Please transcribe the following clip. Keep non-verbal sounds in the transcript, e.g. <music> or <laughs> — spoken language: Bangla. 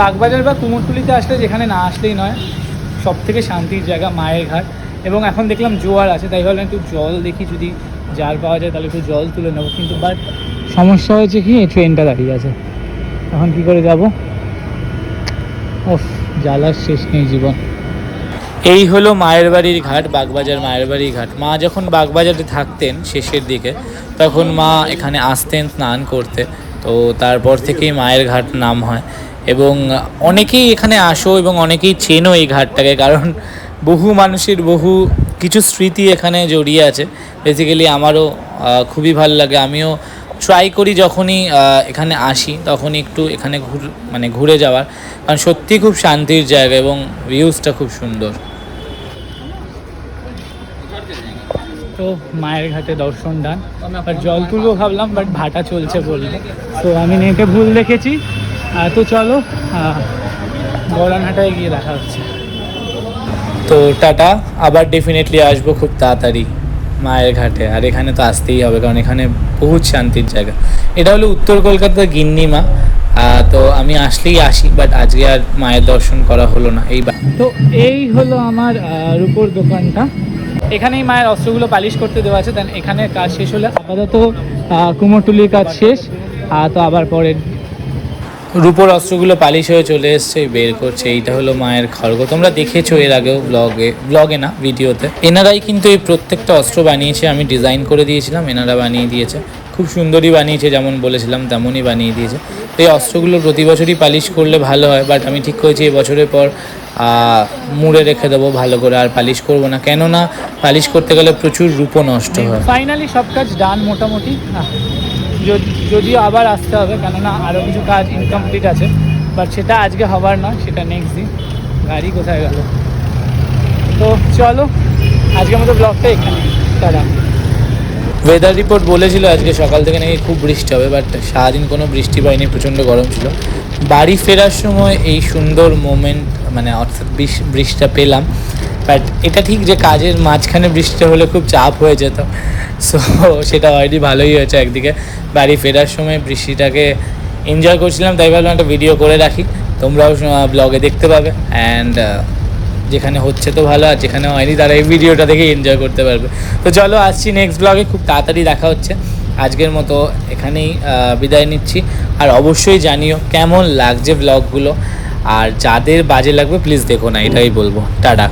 বাগবাজার বা কুমোরটুলিতে আসলে যেখানে না আসলেই নয় সব থেকে শান্তির জায়গা মায়ের ঘাট। এবং এখন দেখলাম জোয়ার আছে, তাই ভাবলাম একটু জল দেখি, যদি জার পাওয়া যায় তাহলে একটু জল তুলে নেব। কিন্তু বাট সমস্যা হয়েছে কি ট্রেনটা দাঁড়িয়ে আছে। এখন কি করে যাব? ওফ জ্বালার শেষ নেই জীবন। এই হলো মায়ের বাড়ির ঘাট, বাগবাজার মায়ের বাড়ির ঘাট। মা যখন বাগবাজারে থাকতেন শেষের দিকে, তখন মা এখানে আসতেন, স্নান করতে। তো তারপর থেকেই মায়ের ঘাট নাম হয়। এবং অনেকেই এখানে আসো এবং অনেকেই চেনো এই ঘাটটাকে, কারণ বহু মানুষের বহু কিছু স্মৃতি এখানে জড়িয়ে আছে। বেসিক্যালি আমারও খুবই ভালো লাগে। আমিও ট্রাই করি যখনই এখানে আসি, তখনই একটু এখানে ঘুর মানে ঘুরে যাওয়ার। কারণ সত্যি খুব শান্তির জায়গা এবং ভিউজটা খুব সুন্দর। তো মায়ের ঘাটে দর্শন ডান। আর জল তুলবো ভাবলাম বাট ভাটা চলছে বললে। তো আমি নেটে ভুল দেখেছি। তো চলো গড়ানহাটায় গিয়ে দেখা হচ্ছে। তো টাটা আবার ডেফিনেটলি আসব খুব তাড়াতাড়ি মায়ের ঘাটে। আর এখানে তো আসতেই হবে কারণ এখানে বহুত শান্তির জায়গা। এটা হলো উত্তর কলকাতার গিন্নিমা তো আমি আসলেই আসি বাট আজকে আর মায়ের দর্শন করা হলো না এই তো এই হলো আমার রূপোর দোকানটা। এখানেই মায়ের অস্ত্রগুলো পালিশ করতে দেওয়া আছে দেন এখানে কাজ শেষ হলে আপাতত কুমোরটুলির কাজ শেষ তো আবার পরে রূপোর অস্ত্রগুলো পালিশ হয়ে চলে এসছে, বের করছে, এইটা হলো মায়ের খড়গ। তোমরা দেখেছ এর আগেও ব্লগে ব্লগে না, ভিডিওতে। এনারাই কিন্তু এই প্রত্যেকটা অস্ত্র বানিয়েছে, আমি ডিজাইন করে দিয়েছিলাম, এনারা বানিয়ে দিয়েছে। খুব সুন্দরই বানিয়েছে, যেমন বলেছিলাম, তেমনই বানিয়ে দিয়েছে। তো এই অস্ত্রগুলো প্রতি বছরই পালিশ করলে ভালো হয় বাট আমি ঠিক করেছি এই বছরের পর মুড়ে রেখে দেবো, ভালো করে আর পালিশ করব না। কেননা, পালিশ করতে গেলে প্রচুর রূপো নষ্ট হয়। ফাইনালি সব কাজ ডান মোটামুটি। যদিও আবার আসতে হবে, কেননা আরও কিছু কাজ ইনকমপ্লিট আছে বাট সেটা আজকে হবার নয়, সেটা নেক্সট দিন। গাড়ি কোথায় গেল? তো চলো, আজকের মতো ব্লগটা এখানে তারা ওয়েদার রিপোর্ট বলেছিল আজকে সকাল থেকে নাকি খুব বৃষ্টি হবে বাট সারাদিন কোনো বৃষ্টি পাইনি, প্রচণ্ড গরম ছিল। বাড়ি ফেরার সময় এই সুন্দর মোমেন্ট মানে অর্থাৎ বৃষ- বৃষ্টিটা পেলাম বাট এটা ঠিক যে কাজের মাঝখানে বৃষ্টিটা হলে খুব চাপ হয়ে যেত। সো <laughs> সেটা অলরেডি ভালোই হয়েছে একদিকে। বাড়ি ফেরার সময় বৃষ্টিটাকে এনজয় করছিলাম, তাই ভাবলাম একটা ভিডিও করে রাখি। তোমরাও ব্লগে দেখতে পাবে। অ্যান্ড যেখানে হচ্ছে তো ভালো, আর যেখানে হয়নি, তারা এই ভিডিওটা দেখে এনজয় করতে পারবে। তো চলো, আসছি নেক্সট ব্লগে খুব তাড়াতাড়ি দেখা হচ্ছে। আজকের মতো এখানেই বিদায় নিচ্ছি। আর অবশ্যই জানিও, কেমন লাগছে ব্লগগুলো আর যাদের বাজে লাগবে প্লিজ দেখো না, এটাই বলব। টাটা।